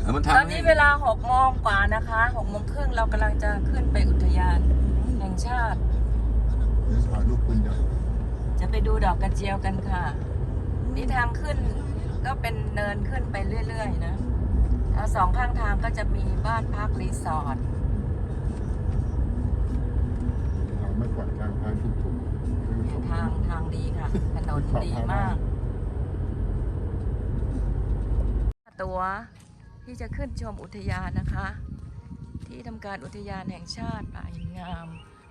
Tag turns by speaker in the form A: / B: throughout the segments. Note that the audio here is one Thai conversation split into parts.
A: เออมัน
B: ต
A: ทำ
B: อนนี้เวลาหกโมงกว่านะคะหกโมงครึ่งเรากำลังจะขึ้นไปอุทยานแห่งชาติ
C: เดี๋ยวถ่ายรูปคุณใหญ่
B: จะไปดูดอกกระเจียวกันค่ะ นี่ทางขึ้นก็เป็นเนินขึ้นไปเรื่อยๆนะแล้วสองข้างทางก็จะมีบ้านพักรีสอร์ท
C: เราไม่ปล่อยทางทางถูกๆคือสม
B: ทางทางดีค่ะ ถนนดีมาก ตัว ที่จะขึ้นชมอุทยานนะคะ ที่ทำการอุทยานแห่งชาติป่าหินงาม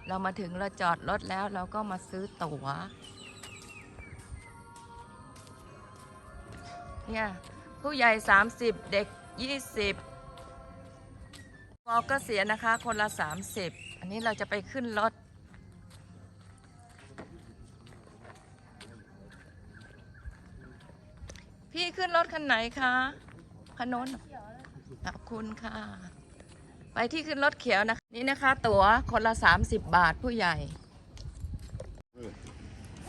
B: เรามาถึงเราจอดรถแล้วเราก็มาซื้อตั๋วเนี่ยผู้ใหญ่ 30 เด็ก 20มอก็เสียนะคะ คนละ 30 อันนี้เราจะไปขึ้นรถพี่ขึ้นรถคันไหนคะ คันนขอบคุณค่ะ ไปที่ขึ้นรถเขียวนะคะนี่นะคะ ตั๋วคนละ 30 บาทผู้ใหญ่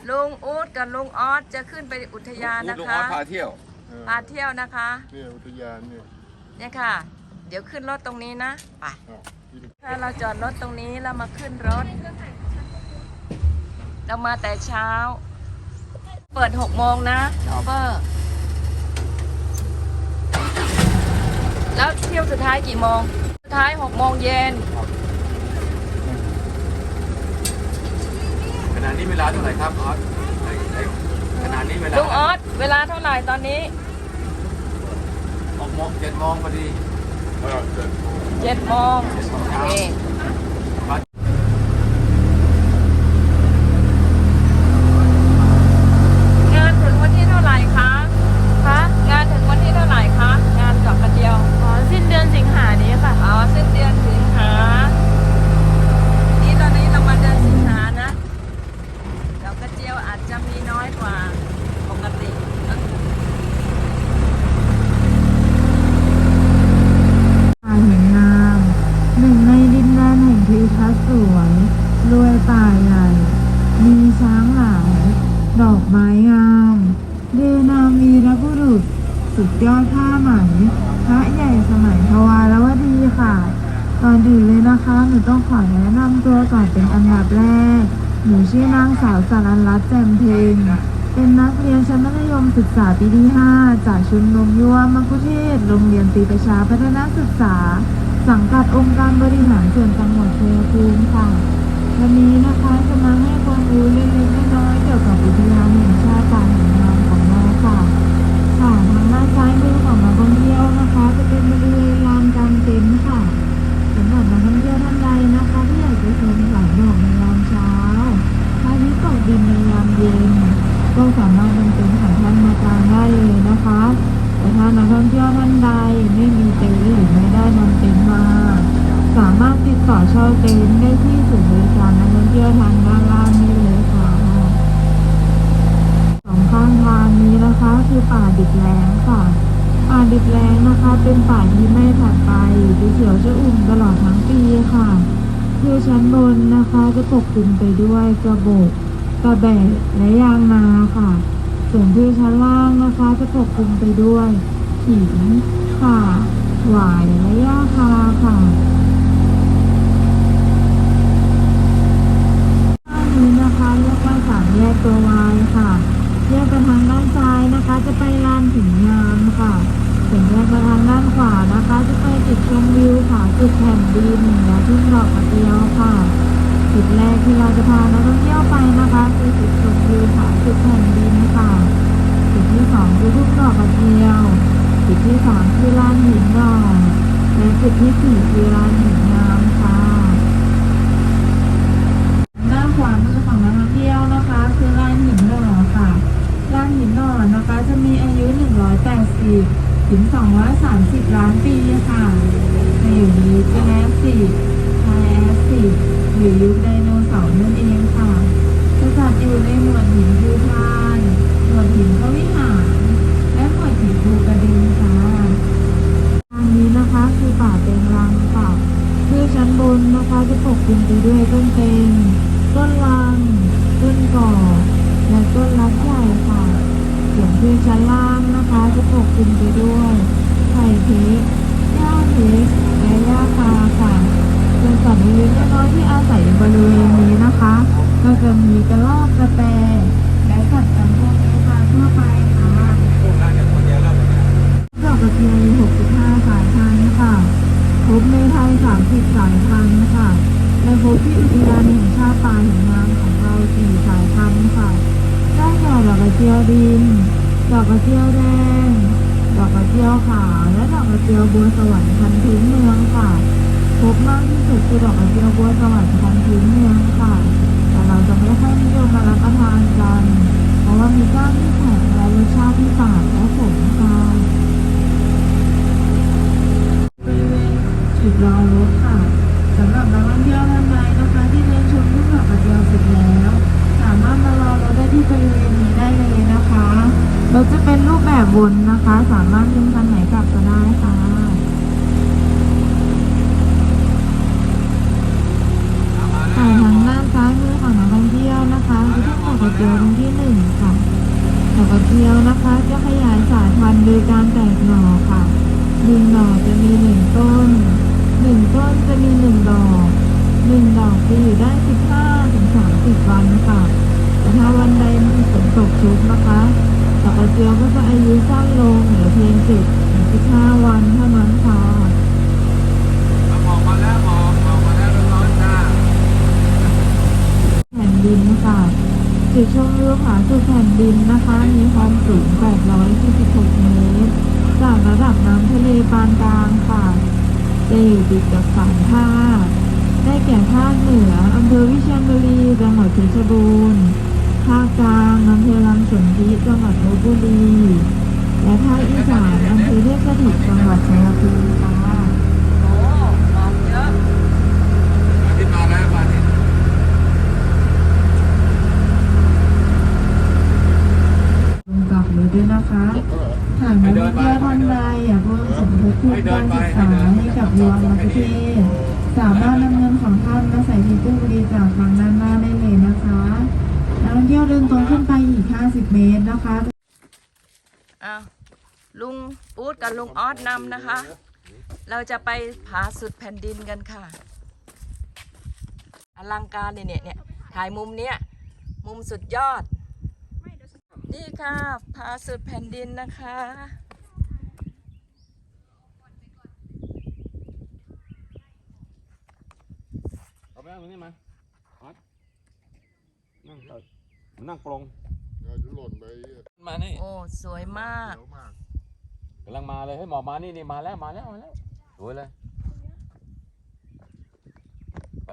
B: ลุงอูดกับลุงออสจะขึ้นไปอุทยานนะ
A: งอ
B: คะ
A: อสพาเที่ยว
B: พาเที่ยวนะคะ
C: เนี่ยอุทยานเนี่ย
B: เนี่ยค่ะ เดี๋ยวขึ้นรถตรงนี้นะไปถ้าเราจอดรถตรงนี้แล้วมาขึ้นรถ เรามาแต่เช้า เปิดหกโมงนะเปอร์ แล้วเที่ยวสุดท้ายกี่โมง สุดท้ายหกโมงเย็น
A: ขณะนี้เวลาเท่าไหร่ครับออสไอ้ไอ้ขณะนี้เวลา
B: ลุงออสเวลาเท่าไหร่ตอนนี้
A: หกโมงเจ็ดโมงพอดี
C: เออเกิด
B: เจ็ดโมง
A: เจ็ดโมง
B: โอ
A: เช้า
B: เค งานถึงวันที่เท่าไหร่คะคะงานถึงวันที่เท่าไหร่คะงานดอกกระเจียว
D: อ๋อสิ้นเดือนสิงหานี้ค่ะ
B: อ๋อสิ้นเดือนสิงหา นี่ตอนนี้เรามาเดือนสิงหานะดอกกระเจียวอาจจะมีน้อยกว่าปกติ
D: ป่าหินงามหนึ่งในดินแดนแห่งทิวทัศน์สวยรวยป่าใหญ่ มีช้างหลาย ดอกไม้งามเดนามีรบุรุษ สุดยอดผ้าไหม พระใหญ่สมัยทวารวดีค่ะ ก่อนอื่นเลยนะคะ หนูต้ องขอแนะนำตัวก่อนเป็นอันดับแรก หนูชื่อนางสาวสารันรัตน์แจ่มเพงเป็นนักเรียนชั้นมัธยมศึกษาปีที่ 5 จากชุมนุมยุวมกุเทศ โรงเรียนตีประชาพัฒนาศึกษา สังกัดองค์การบริหารส่วนจังหวัดชัยภูมิค่ะ วันนี้นะคะจะมาให้ความรู้เล็กๆน้อยๆเกี่ยวกับอุทยานแห่งชาติป่าหินงามของเราค่ะค่ะทางด้านซ้ายมือของนักท่องเที่ยวนะคะ จะเป็นบริเวณลานกางเต็นท์ค่ะสำหรับนักท่องเที่ยวท่านใดนะคะที่อยากจะชมแสงดอกในยามเช้าพระอาทิตย์ตกดินในยามเย็น ก็สามารถนำเต็นท์ของท่านมากางได้เลยนะคะ แต่ถ้านักท่องเที่ยวท่านใดไม่มีเต็นท์หรือไม่ได้นำเต็นท์มา สามารถติดต่อเช่าเต็นท์ได้ที่ศูนย์บริการนักท่องเที่ยวทางด้านล่างนี้เลยค่ะ สองข้างทางนี้นะคะคือป่าดิบแล้งค่ะ ป่าดิบแล้งนะคะ เป็นป่าที่ไม่ผัดไปจะเขียวชอุ่มตลอดทั้งปีค่ะคือ ชั้นบนนะคะจะปกคลุมไปด้วยกระบอกกระแบะและยางนาค่ะ ส่วนที่ชั้นล่างนะคะ จะปกคลุมไปด้วยหินค่ะหวายและหญ้าคาค่ะด้านนี้นะคะเรียกว่าสามแยกตัววายค่ะแยกไปทางด้านซ้ายนะคะ จะไปลานหินงาม จุดแผ่นดินและทุ่งดอกกระเจียวค่ะจุดแรกที่เราจะพานักท่องเที่ยวไปนะคะคือจุดชมวิวค่ะจุดแผ่นดินค่ะจุดที่สองคือทุ่งดอกกระเจียว จุดที่สามคือลานหินดอกและจุดที่สี่คือลานหินงามค่ะด้านขวามือของนักท่องเที่ยวนะคะ คือลานหินหน่อค่ะลานหินหน่อนะคะจะมีอายุ180 ถึง 230 ล้านปีค่ะ ในอยู่ในยุคแรกสิไทแอสสิกหรือยุคไดโนเสาร์นั่นเองค่ะจะจัดอยู่ในหมวดหินภูพานหมวดหินพระวิหาร และหมวดหินภูกระดึงค่ะทางนี้นะคะคือป่าเต็งรังค่ะคือชั้นบนนะคะจะปกคลุมไปด้วยต้นเต็ง คือชั้นล่างนะคะทุกหกกิไปด้วยไข่เค้กหญ้าเค้กและหญ้าคาค่ะส่วนสัตว์เลี้ยงน้อยที่อาศัยบริเวณนี้นะคะ ก็จะมีกระรอกกระแตและสัตว์จำพวกนี้ค่ะทั่วไปค่ะดอกกระเทียมหกสิบห้าสายพันธุ์ค่ะพบในไทยสามสิบสายพันธุ์ค่ะและพบที่อุทยานแห่งชาติป่งหินงามของเราสี่สายพันธุ์ค่ะได้แก่ดอกกระเจียวดิน ดอกกระเจียวแดง ดอกกระเจียวขาว และดอกกระเจียวบัวสวรรค์พันธุ์พื้นเมืองค่ะ พบมากที่สุดคือดอกกระเจียวบัวสวรรค์พันธุ์พื้นเมืองค่ะ แต่เราจะไม่ค่อยนิยมมารับประทานกัน เพราะว่ามีก้านที่แข็งและรสชาติที่ฝาดและขมค่ะ บริเวณจุดรอรถค่ะสำหรับนักท่องเที่ยวท่านใดนะคะ ที่เดินชมทุ่งดอกกระเจียวเสร็จแล้ว สามารถมารอรถได้ที่บริเวณนี้ได้เลยนะคะรถจะเป็นรูปแบบวนนะคะ สามารถขึ้นคันไหนกลับก็ได้ค่ะถ่ายทางด้านซ้ายมือของนักท่องเที่ยวนะคะคือทุ่งดอกกระเจียวตรงที่หนึ่งค่ะดอ กกระเจียวนะคะ จะขยายสายพันธุ์โดยการแตกหน่อค่ะหนึ่งดอจะมีหนึ่งต้นหนึ่งต้นจะมีหนึ่งดอกหนึ่งดอกจะอยู่ได้สิบห้าถึงสามสิบวันค่ะแต่ถ้าวันใดมีฝนตกชุกนะคะดอกกระเจียวก็จะอายุสั้นลงเหลือเพียงสิบถึงสิบห้าวันเท่านั้นค่ะ
A: หมอกมาแล้วหมอกหมอกมาแล้วร้อนๆจ้า
D: แผ่นดินค่ะ จุดชมวิวผาสุดแผ่นดินนะคะ มีความสูง 846 เมตร จากระดับน้ำทะเลปานกลางค่ะจะอยู่ติดกับสามภาคได้แก่ภาคเหนืออำเภอวิเชียรบุรีจังหวัดเพชรบูรณ์ภาคกลางอำเภอลำสนธิจังหวัดลบบุรี และภาคอีสานอำเภอเทพสถิตจังหวัดชัยภูมิค่ะ
B: โอ้หมอกเยอะ
A: อาทิตย์มาแล้วอาทิตย์
D: ลงกลับเลยด้วยนะคะหากนักท่องเที่ยวท่านใดอยากร่วมสมทบทุนการศึกษาให้ กับยุวมประเทศสามารถนำเงินของท่านมาใส่ที่ตู้บริจาคทางด้านหน้าได้เลยนะคะนักท่องเที่ยวเดินตรงขึ้นไปอีก 50 เมตรนะคะ
B: อ้าวลุงปูดกับลุงออสนำนะคะ เราจะไปผาสุดแผ่นดินกันค่ะ อลังการเลยเนี่ยเนี่ยถ่ายมุมเนี้ยมุมสุดยอด นี่ค่ะผาสุดแผ่นดินนะคะ
A: เอาไปนั่งตรงนี้มาออสนั่งเลยนั่งปรง
C: เดี๋ยวหล่นไปเย
A: มานี่
B: โอ้ สวยมาก
C: อะมาก
A: กำลังมาเลยให้หมอกมานี่นี่มาแล้วมาแล้วมาแล้วสวยเลย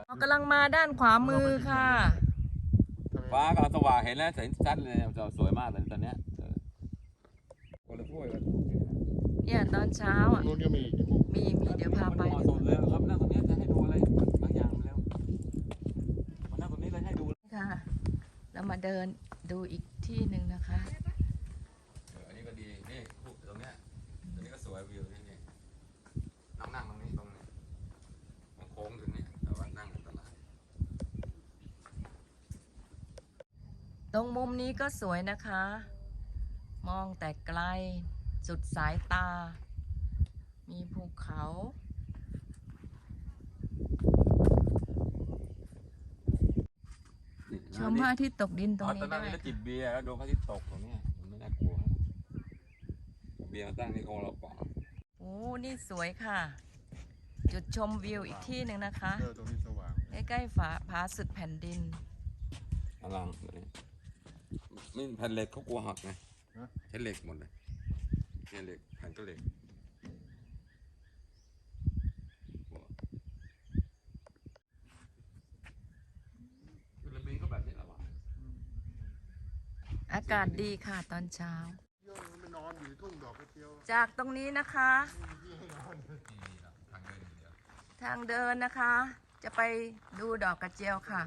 B: เรากำลังมาด้านขวามือค่ะ
A: ฟ้ากำลังสว่างเห็นแล้วเห็นชัดเลยเนี่ยสวยมากเลยตอนเนี้ยเออคนละถ้วยกัน
B: เนี่ยตอนเช้าอะ
C: นู่นก็มีอีกมุม
B: มีมีเดี๋ยวพาไป
A: เหมาะสมเลยครับนั่งตรงนี้จะให้ดูอะไรบางอย่างเร็วมานั่งตรงนี้เลยให้ดู
B: ค่ะ เรา มาเดินดูอีกที่หนึ่งนะคะ
A: เอออันนี้ก็ดี นี่รูปตรงเนี้ยตรงนี้ก็สวยวิวนี่นี่นั่งนั่งตรงนี้ตรงนี้ตรงโค้งถึงนี่แต่ว่านั่งตลาด
B: ตรงมุมนี้ก็สวยนะคะ มองแต่ไกล สุดสายตา มีภูเขา ชมพระอาทิตย์ตกดินตรง
A: อ๋อ
B: นี้
A: ตอนนั้
B: ได้
A: นแล้วจิบเบียร์แล้วโดนพระอาทิตย์ตกตรงเนี้ยมันไม่น่ากลัวเบียร์มาตั้งนี่คงเราเปล่า
B: โอ้นี่สวยค่ะ จุดชมวิวอีกที่หนึ่งนะคะ
C: เออตรงนี้สว่าง
B: ใกล้ๆฝาผาสุดแผ่นดิน
A: อลังตัวนี้ไม่แผ่นเหล็กเขากลัวหักไงใช้เหล็กหมดเลยเนี่ยเหล็กแผ่นก็เหล็กคือระเบียงก็แบบนี้แหละวะ
B: อากาศดีค่ะตอนเช้า
C: มันนอนอยู่ทุ่งดอกกระเจียว
B: จากตรงนี้นะคะทางเดินนะคะ จะไปดูดอกกระเจียวค่ะ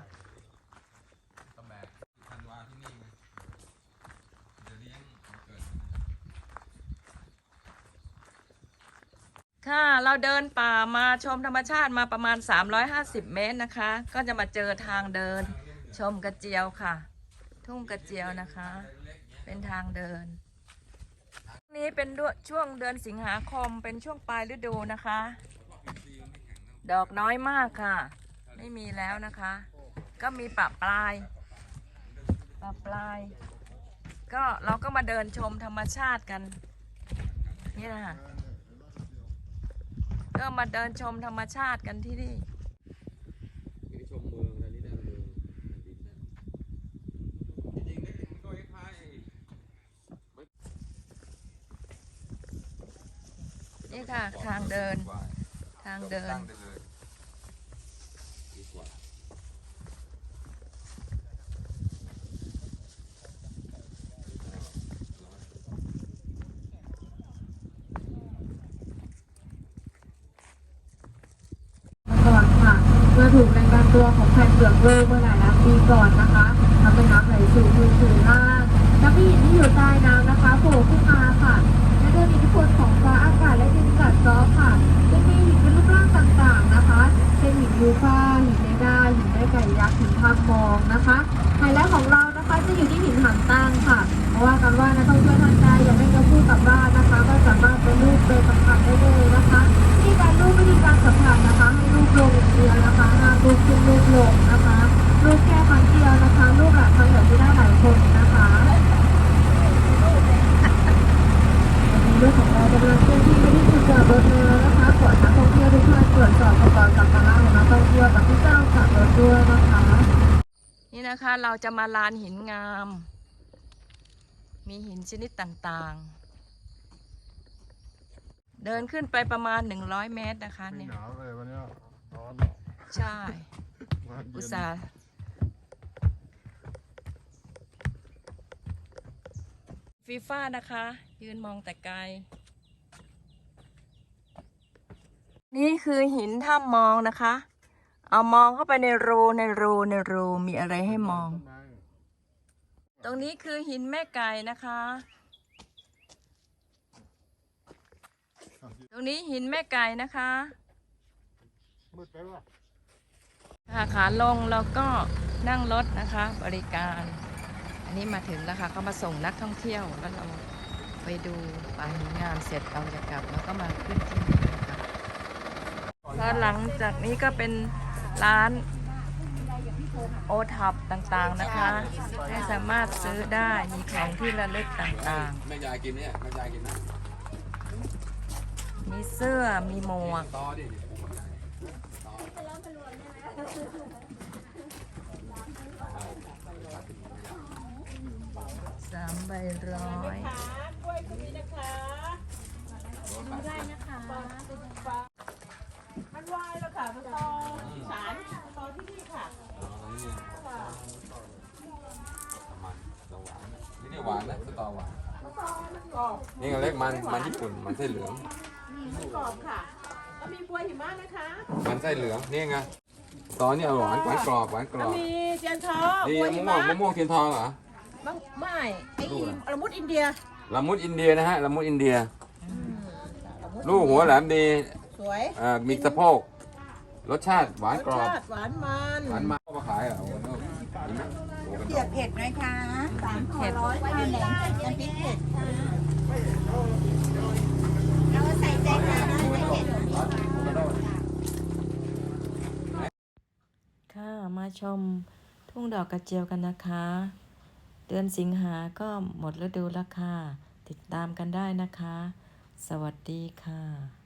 A: ตะแบกธันวาที่นี่ไงจะเลี้ยงวันเกิด
B: ค่ะเราเดินป่ามาชมธรรมชาติมาประมาณ 350 เมตรนะคะ ก็จะมาเจอทางเดิน ชมกระเจียวค่ะ ทุ่งกระเจียวนะคะ เป็นทางเดิน นี้เป็นช่วงเดือนสิงหาคมเป็นช่วงปลายฤดูนะคะ ดอกน้อยมากค่ะ ไม่มีแล้วนะคะ ก็มีปะปลายปะปลาย ก็เราก็มาเดินชมธรรมชาติกันนี่นะคะก็มาเดินชมธรรมชาติกันที่นี่
A: ชมเมืองแล้วนี่นั่นเมืองดินนั่นจริงๆนี่มันก็คล้ายๆ
B: นี่ ค่ะทางเดิน ทางเดิน
A: ตั้งได้เลยดีกว่า
E: ก่อนค่ะ เมื่อถูกแรงดันตัวของแผ่นเปลือกโลกเมื่อหลายล้านปีก่อนนะคะทำให้น้ำไหลสู่พื้นผิวล่างน้ำหินที่อยู่ใต้น้ำนะคะโผล่ขึ้นมาค่ะและด้วยอิทธิพลของฟ้าอากาศและดิน กัดเซ้อค่ะจะมีหินเป็นรูปร่างต่างๆนะคะเช่นหินยูฟ่าหินเนด้าหินแม่ไก่ยักษ์หินทับมองนะคะไฮไลท์ของเรานะคะจะอยู่ที่หินหางตั้งค่ะ เพราะว่ากันว่านักท่องเที่ยวท่านใดอยากได้กระพู้กลับบ้านนะคะ ก็สามารถไปรูปไปสัมผัสได้เลยนะคะวิธีการรูปวิธีการสัมผัสนะคะ ให้รูปลงเดียวนะคะห้ามรูปขึ้นรูปลงนะคะรูปแค่ครั้งเดียวนะคะรูปหลายครั้งแบบที่ได้หลายคนนะคะเรื่องของเรากำลังเคลื่อนที่ไปที่ จุดจอดรถแล้วนะคะขอให้นักท่องเที่ยวทุกท่านตรวจสอบประกอบกับตารางของนักท่องเที่ยวกับที่เจ้าขับรถด้วยนะคะ
B: นี่นะคะเราจะมาลานหินงาม มีหินชนิดต่างๆ เดินขึ้นไปประมาณ 100 เมตรนะคะเนี่ย
C: หนาวเลยวันนี้ร้อน
B: ใช่อุตส่าห์ฟีฟ่านะคะ ยืนมองแต่ไกล นี่คือหินถ้ำมองนะคะ เอามองเข้าไปในรูในรูในรูมีอะไรให้มอง
C: ต้นไม้
B: ตรงนี้คือหินแม่ไก่นะคะ ตรงนี้หินแม่ไก่นะคะ
C: มืดไปวะ
B: ค่ะขาลงแล้วก็นั่งรถนะคะ บริการ อันนี้มาถึงแล้วค่ะก็มาส่งนักท่องเที่ยวแล้วเราไปดูป่าหินงามเสร็จเราจะกลับแล้วก็มาขึ้นที่นี่นะคะ แล้วหลังจากนี้ก็เป็นร้านโอท็อปต่างๆนะคะ ให้สามารถซื้อได้มีของที่ระลึกต่างๆ
A: แม่ยายกินเนี่ยแม่ยายกินนะ
B: มีเสื้อมีหมวก
A: ต่อดิ
B: สามใบร้อย
A: มันมันญี่ปุ่นมันไส้เหลือง
F: มันกรอบค่ะแล้วมีบัวหิมะนะคะ
A: มันไส้เหลืองนี่ไงตอนนี้หวานหวานกรอบหวานกร
F: แล้ว
A: อบ
F: มีเจียนทอ
A: นี่
F: บัว
A: มะ
F: หิ
A: ม่ว
F: มะ
A: งมะม่วงเทียนทองเหรอ
F: บังไม่ไอ้
A: ลูกอะไร
F: ละมุดอินเดีย
A: ละมุดอินเดียนะฮะละมุดอินเดีย ลูกหัวแหลมดี
F: สวย
A: เอ่อมีสะโพกรสชาติหวานกรอบ
F: ชาติหวานมัน
A: หวานมาเอามาขายเหรอโอ้โหนี่ไหมโอ้โห
G: เผือกเผ็ดไหมคะสามห่อร้อยค่ะแหนมน้ำพริกเผ็ดค่ะเราใส่ใจค่ะได้ไม่เผ็ด
B: ค่ะมา ชมทุ่งดอกกระเจียวกันนะคะ เดือนสิงหาก็หมดฤดูแล้วค่ะ ติดตามกันได้นะคะ สวัสดีค่ะ